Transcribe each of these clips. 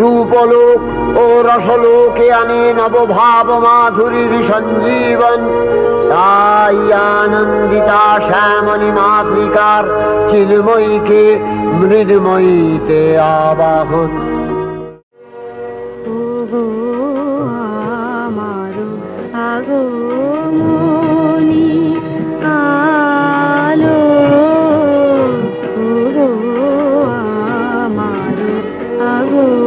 রূপলোক ও রসলোকে আনে নবভাব মাধুরীর সঞ্জীবন। তাই আনন্দিতা শ্যামণী মাতৃকার চিলময়ীকে মৃন্ময়ীতে আবাহন। ওগো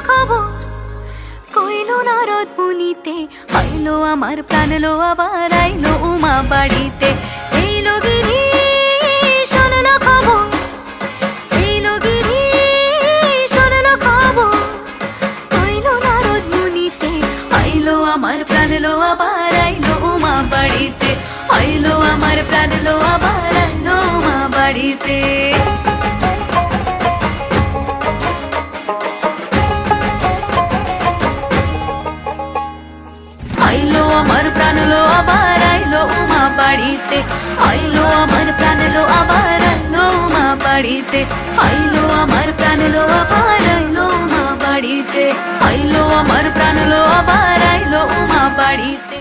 খবর। কইলো নারদ মুনিতে আইলো আমার প্রাণ, লো আবার আইলো উমা বাড়িতে। এই লগিরি শোনলো খবর। এই লগিরি শোনলো খবর। কইলো মুনিতে আইলো আমার প্রাণ, লো আবার আইলো উমা বাড়িতে। আইলো আমার প্রাণ, লো আবার আইলো উমা বাড়িতে। আমার প্রাণ লো আবার আইলো উমা বাড়িতে আইলো আমার প্রাণ লো আবার আইলো উমা বাড়িতে আইলো আমার প্রাণ লো আবার আইলো উমা বাড়িতে আইলো আমার প্রাণ লো আবার আইলো উমা বাড়িতে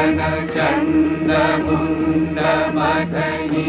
చందన చందముంద మదనీ